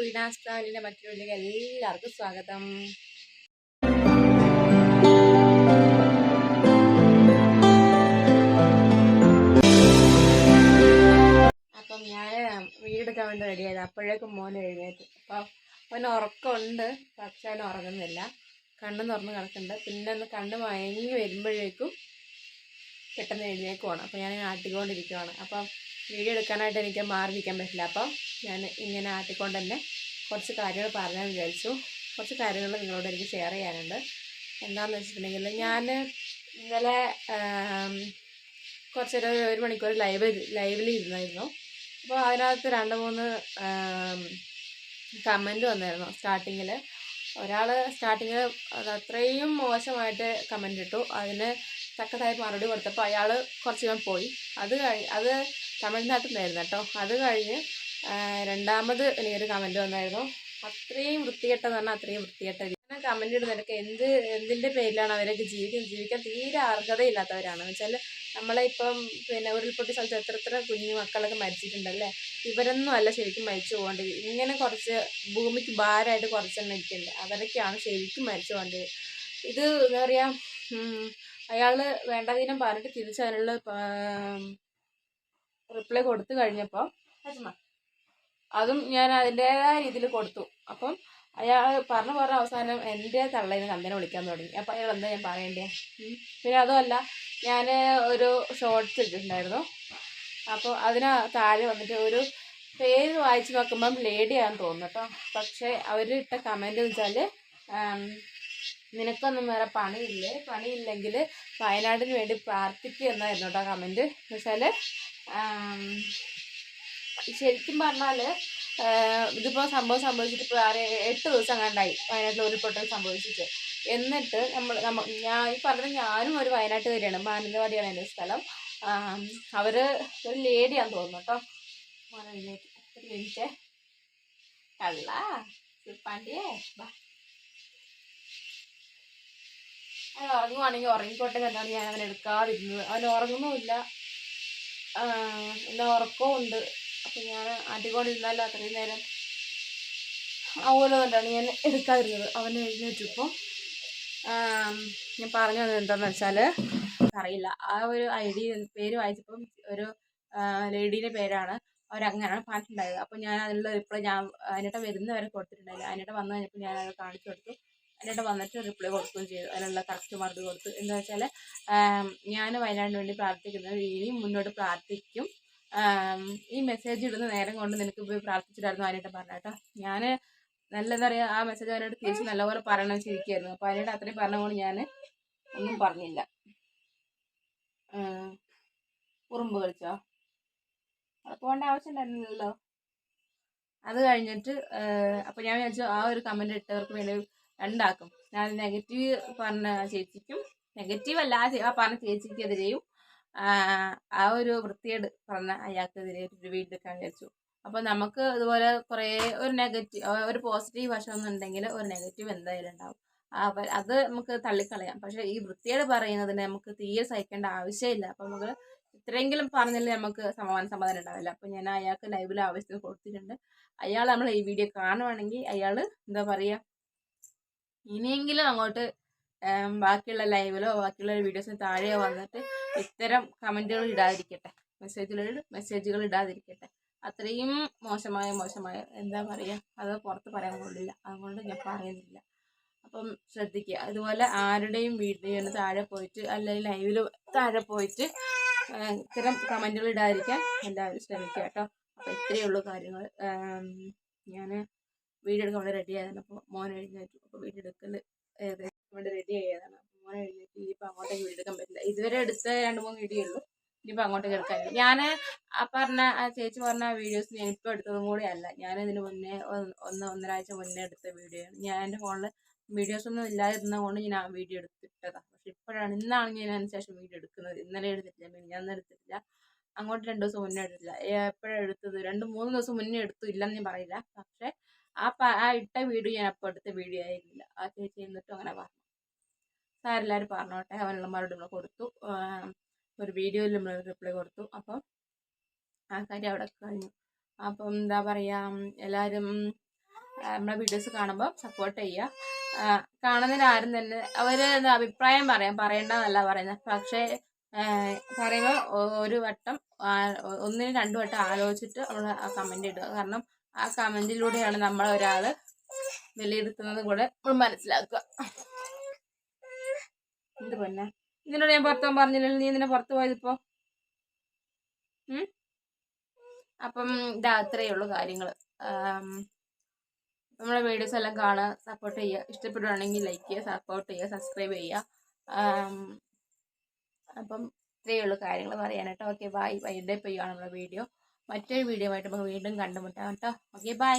വീണാസ് ട്രാവലിന്റെ മറ്റൊരു എല്ലാവർക്കും സ്വാഗതം. അപ്പം ഞാൻ വീടെടുക്കാൻ വേണ്ടി റെഡിയായത് അപ്പോഴേക്കും മോനെ എഴുന്നേറ്റ്. അപ്പം അവന് ഉറക്കമുണ്ട്. പക്ഷെ അവൻ ഉറങ്ങുന്നില്ല. കണ്ണ് തുറന്ന് കിടക്കുന്നുണ്ട്. പിന്നെ ഒന്ന് കണ്ണ് മയങ്ങി വരുമ്പോഴേക്കും പെട്ടെന്ന് എഴുന്നേക്കുവാണ്. അപ്പോൾ ഞാൻ ആട്ടിക്കൊണ്ടിരിക്കുവാണ്. അപ്പം വീഡിയോ എടുക്കാനായിട്ട് എനിക്ക് മാറി നിൽക്കാൻ പറ്റില്ല. അപ്പം ഞാൻ ഇങ്ങനെ ആട്ടിക്കൊണ്ട് തന്നെ കുറച്ച് കാര്യങ്ങൾ പറയാൻ വിചാരിച്ചു. കുറച്ച് കാര്യങ്ങൾ നിങ്ങളോട് എനിക്ക് ഷെയർ ചെയ്യാനുണ്ട്. എന്താണെന്ന് വെച്ചിട്ടുണ്ടെങ്കിൽ ഞാൻ ഇന്നലെ കുറച്ചൊരു ഒരു- മണിക്കൂർ ലൈവ് ലൈവിൽ ഇരുന്നായിരുന്നു. അപ്പോൾ അതിനകത്ത് രണ്ട് മൂന്ന് കമന്റ് വന്നായിരുന്നു സ്റ്റാർട്ടിങ്ങിൽ ഒരാൾ സ്റ്റാർട്ടിങ്ങിൽ അത് അത്രയും മോശമായിട്ട് കമന്റ് ഇട്ടു. അതിന് തക്കതായി മറുപടി കൊടുത്തപ്പോൾ അയാൾ കുറച്ച് പോയി. അത് അത് തമിഴ്നാട്ടിൽ നിന്നായിരുന്നു കേട്ടോ. അത് കഴിഞ്ഞ് രണ്ടാമത് എനിക്കൊരു കമന്റ് വന്നായിരുന്നു. അത്രയും വൃത്തികെട്ടെന്ന് പറഞ്ഞാൽ അത്രയും വൃത്തികെട്ട ഞാൻ കമന്റ് ഇടുന്നവരൊക്കെ എന്ത് എന്തിന്റെ പേരിലാണ് അവരൊക്കെ ജീവിക്കുന്നത്? ജീവിക്കാൻ തീരെ അർഹതയില്ലാത്തവരാണ് എന്ന് വെച്ചാൽ നമ്മളെ ഇപ്പം പിന്നെ ഉരുൾപൊട്ടി സ്ഥലത്ത് എത്ര എത്ര കുഞ്ഞു മക്കളൊക്കെ മരിച്ചിട്ടുണ്ടല്ലേ? ഇവരൊന്നും അല്ല ശരിക്കും മരിച്ചു പോകേണ്ടത്. ഇങ്ങനെ കുറച്ച് ഭൂമിക്ക് ഭാരമായിട്ട് കുറച്ചെണ്ണം ഇരിക്കുന്നുണ്ട് അവരൊക്കെയാണ് ശരിക്കും മരിച്ചു പോകേണ്ടത്. ഇത് എന്താ പറയുക അയാൾ വേണ്ടതിനും പറഞ്ഞിട്ട് തിരിച്ച് അതിനുള്ള റിപ്ലൈ കൊടുത്തു കഴിഞ്ഞപ്പോൾ അതും ഞാൻ അതിന്റേതായ രീതിയിൽ കൊടുത്തു. അപ്പം അയാൾ പറഞ്ഞു പറഞ്ഞ അവസാനം എന്റെ തള്ളേനെ നന്ദനെ വിളിക്കാൻ തുടങ്ങി. അപ്പം അയാൾ എന്താ ഞാൻ പറയണ്ടേ? പിന്നെ അതുമല്ല ഞാൻ ഒരു ഷോർട്സ് ഇട്ടിട്ടുണ്ടായിരുന്നു. അപ്പോൾ അതിന് താഴെ വന്നിട്ട് ഒരു പേര് വായിച്ച് നോക്കുമ്പം ലേഡിയാണെന്ന് തോന്നുന്നു കേട്ടോ. പക്ഷേ അവരിട്ട കമന്റ് വെച്ചാൽ നിനക്കൊന്നും വേറെ പണിയില്ലേ? പണിയില്ലെങ്കിൽ വയനാടിന് വേണ്ടി പ്രാർത്ഥിക്കുക എന്നായിരുന്നു കേട്ടോ കമന്റ് എന്ന് വെച്ചാൽ ശരിക്കും പറഞ്ഞാൽ ഇതിപ്പോൾ സംഭവം സംഭവിച്ചിട്ട് ഇപ്പോൾ ആറ് എട്ട് ദിവസം കണ്ടായി വയനാട്ടിൽ ഉരുൾപൊട്ടൽ സംഭവിച്ചിട്ട്. എന്നിട്ട് നമ്മൾ നമ്മ ഞാൻ ഈ പറഞ്ഞത് ഞാനും ഒരു വയനാട്ടുകാരിയാണ്. മാനന്തവാടിയാണ് എന്റെ സ്ഥലം. അവർ ഒരു ലേഡിയാന്ന് തോന്നുന്നു കേട്ടോ. ഒരു മിനിറ്റ് കള്ള പാണ്ടിയേ ബാ. അവൻ ഉറങ്ങുവാണെങ്കിൽ ഉറങ്ങിക്കോട്ടെ എന്നാണ് ഞാൻ അവനെ എടുക്കാതിരുന്നത്. അവൻ ഉറങ്ങുന്നുമില്ല. എന്നാ ഉറക്കവും ഉണ്ട്. അപ്പം ഞാൻ ആട്ടിക്കൊണ്ടിരുന്നാലും അത്രയും നേരം അതുപോലെ കൊണ്ടാണ് ഞാൻ എടുക്കാതിരുന്നത്. അവൻ എഴുന്നേറ്റിപ്പോൾ ഞാൻ പറഞ്ഞു തന്നത് എന്താണെന്ന് വെച്ചാൽ അറിയില്ല. ആ ഒരു ഐ ഡി പേര് വായിച്ചപ്പം ഒരു ലേഡീന്റെ പേരാണ് അവരങ്ങനെയാണ് പറഞ്ഞിട്ടുണ്ടായത്. അപ്പോൾ ഞാൻ അതിനുള്ള റിപ്ലൈ ഞാൻ അതിനിട്ട് വരുന്നവരെ കൊടുത്തിട്ടുണ്ടായില്ല. അതിനിട്ട് വന്നു കഴിഞ്ഞപ്പോൾ ഞാൻ കാണിച്ചു കൊടുത്തു. അതിനിട്ട് വന്നിട്ട് റിപ്ലൈ കൊടുക്കുകയും ചെയ്തു. അതിനുള്ള കറക്റ്റ് മറുപടി കൊടുത്തു. എന്താ വെച്ചാൽ ഞാൻ വയനാടിന് വേണ്ടി പ്രാർത്ഥിക്കുന്നത് ഇനിയും മുന്നോട്ട് പ്രാർത്ഥിക്കും. ഈ മെസ്സേജ് ഇടുന്ന നേരം കൊണ്ട് നിനക്ക് പോയി പ്രാർത്ഥിച്ചിട്ടായിരുന്നു അതിനായിട്ട് പറഞ്ഞ കേട്ടോ. ഞാൻ നല്ല എന്താ പറയുക ആ മെസ്സേജ് അവനോട് തിരിച്ച് നല്ലപോലെ പറയണം ചിരിക്കായിരുന്നു അപ്പോൾ അതിനോട് അത്രയും പറഞ്ഞുകൊണ്ട് ഞാൻ ഒന്നും പറഞ്ഞില്ല. ഉറുമ്പ് കളിച്ചോ? അത് പോകേണ്ട ആവശ്യം ഉണ്ടായിരുന്നില്ലല്ലോ. അത് കഴിഞ്ഞിട്ട് അപ്പോൾ ഞാൻ വിചാരിച്ചു ആ ഒരു കമന്റ് ഇട്ടവർക്ക് വേണ്ടി രണ്ടാക്കും. ഞാൻ നെഗറ്റീവ് പറഞ്ഞ ചേച്ചിക്കും നെഗറ്റീവ് അല്ല ആ പറഞ്ഞ ചേച്ചിക്കെതിരെയും ആ, ഒരു വൃത്തികേട് പറഞ്ഞ അയാൾക്കെതിരെ ഒരു വീഡിയോ എടുക്കാൻ വിചാരിച്ചു. അപ്പോൾ നമുക്ക് ഇതുപോലെ കുറേ ഒരു നെഗറ്റീവ് ഒരു പോസിറ്റീവ് വശം എന്നുണ്ടെങ്കിൽ ഒരു നെഗറ്റീവ് എന്തായാലും ഉണ്ടാവും. അപ്പോൾ അത് നമുക്ക് തള്ളിക്കളയാം. പക്ഷേ ഈ വൃത്തികേട് പറയുന്നതിന് നമുക്ക് തീരെ സഹിക്കേണ്ട ആവശ്യമില്ല. അപ്പോൾ നമുക്ക് ഇത്രയെങ്കിലും പറഞ്ഞില്ലേ നമുക്ക് സമാധാന സമാധാനം ഉണ്ടാവില്ല. അപ്പോൾ ഞാൻ അയാൾക്ക് ലൈവിൽ ആവശ്യത്തിന് കൊടുത്തിട്ടുണ്ട്. അയാൾ നമ്മൾ ഈ വീഡിയോ കാണുവാണെങ്കിൽ അയാൾ എന്താ പറയുക ഇനിയെങ്കിലും അങ്ങോട്ട് ബാക്കിയുള്ള ലൈവിലോ ബാക്കിയുള്ള വീഡിയോസിന് താഴെയോ വന്നിട്ട് ഇത്തരം കമന്റുകൾ ഇടാതിരിക്കട്ടെ. മെസ്സേജുകൾ മെസ്സേജുകൾ ഇടാതിരിക്കട്ടെ. അത്രയും മോശമായ മോശമായ എന്താ പറയുക അത് പുറത്ത് പറയാൻ കൊള്ളില്ല അതുകൊണ്ട് ഞാൻ പറയുന്നില്ല. അപ്പം ശ്രദ്ധിക്കുക. അതുപോലെ ആരുടെയും വീഡിയോന് താഴെ പോയിട്ട് അല്ലെങ്കിൽ ലൈവിൽ താഴെ പോയിട്ട് ഇത്തരം കമന്റുകൾ ഇടാതിരിക്കാൻ എല്ലാവരും ശ്രമിക്കുക കേട്ടോ. അപ്പോൾ ഇത്രയേ ഉള്ളൂ കാര്യങ്ങൾ. ഞാൻ വീഡിയോ എടുക്കാൻ വേണ്ടി റെഡി ആയതാണ്. അപ്പോൾ മോൻ എഴുന്നേറ്റു. അപ്പോൾ വീഡിയോ വേണ്ടി റെഡി ആയതാണ്. മോൻ എഴുന്നേറ്റ് ഇനിയിപ്പോൾ അങ്ങോട്ടേക്ക് വീഡിയോ എടുക്കാൻ പറ്റില്ല. ഇതുവരെ എടുത്ത രണ്ട് മൂന്ന് വീഡിയോ ഉള്ളൂ ഇനിയിപ്പോൾ അങ്ങോട്ടേക്ക് എടുക്കാൻ ഞാൻ ആ പറഞ്ഞ ആ ചേച്ചി പറഞ്ഞ ആ വീഡിയോസ് ഞാൻ ഇപ്പോൾ എടുത്തതും കൂടി അല്ല. ഞാൻ ഇതിന് മുന്നേ ഒന്ന് ഒന്ന് ഒന്നരാഴ്ച മുന്നേ എടുത്ത വീഡിയോ ഞാൻ എന്റെ ഫോണിൽ വീഡിയോസ് ഒന്നും ഇല്ലാതിരുന്നത് കൊണ്ട് ഞാൻ ആ വീഡിയോ എടുത്തിട്ടതാണ് പക്ഷെ ഇപ്പോഴാണ് ഇന്നാണ് ഞാൻ അതിന് ശേഷം വീഡിയോ എടുക്കുന്നത്. ഇന്നലെ എടുത്തിട്ടില്ല ഞാൻ എടുത്തിട്ടില്ല. അങ്ങോട്ട് രണ്ട് ദിവസം മുന്നേ എടുത്തില്ല എപ്പോഴാണ് എടുത്തത്? രണ്ട് മൂന്ന് ദിവസം മുന്നേ എടുത്തു. ഇല്ലെന്ന് ഞാൻ പറയില്ല. പക്ഷേ ആ ആ ഇട്ട വീഡിയോ ഞാൻ അപ്പോൾ എടുത്ത വീഡിയോ ആയിരുന്നില്ല ആ ചേച്ചി എന്നിട്ടും അങ്ങനെ പറഞ്ഞു. സാരെല്ലാവരും പറഞ്ഞോട്ടെ. അവനുള്ള മറുപടി നമ്മൾ കൊടുത്തു. ഒരു വീഡിയോയിൽ നമ്മൾ റിപ്ലൈ കൊടുത്തു. അപ്പം ആ കാര്യം അവിടെ കഴിഞ്ഞു. അപ്പം എന്താ പറയുക എല്ലാവരും നമ്മുടെ വീഡിയോസ് കാണുമ്പോൾ സപ്പോർട്ട് ചെയ്യുക കാണുന്നതിന് ആരും തന്നെ അവർ അഭിപ്രായം പറയാം. പറയണ്ടെന്നല്ല പറയുന്നത് പക്ഷേ പറയുമ്പോൾ ഒരു വട്ടം ഒന്നിന് രണ്ടു വട്ടം ആലോചിച്ചിട്ട് നമ്മൾ കമന്റ് ഇടുക. കാരണം ആ കമന്റിലൂടെയാണ് നമ്മൾ ഒരാൾ വിലയിരുത്തുന്നത് കൂടെ നമ്മൾ മനസ്സിലാക്കുക. എന്ത് പൊന്നെ? ഇതിനോട് ഞാൻ പുറത്തു പോകാൻ പറഞ്ഞില്ലല്ലോ. നീ എന്തിനാ പുറത്തു പോയതിപ്പോ അപ്പം ഇതാ അത്രയേ ഉള്ളൂ കാര്യങ്ങൾ നമ്മുടെ വീഡിയോസ് എല്ലാം കാണുക സപ്പോർട്ട് ചെയ്യുക. ഇഷ്ടപ്പെടുവാണെങ്കിൽ ലൈക്ക് ചെയ്യുക സപ്പോർട്ട് ചെയ്യുക സബ്സ്ക്രൈബ് ചെയ്യുക. അപ്പം ഇത്രയേ ഉള്ളൂ കാര്യങ്ങൾ പറയാനായിട്ട്. ഓക്കെ ബൈ വൈകിട്ടേ പെയ്യുകയാണ് നമ്മുടെ വീഡിയോ. മറ്റൊരു വീഡിയോ ആയിട്ട് നമുക്ക് വീണ്ടും കണ്ടുമുട്ടാം കേട്ടോ. Okay bye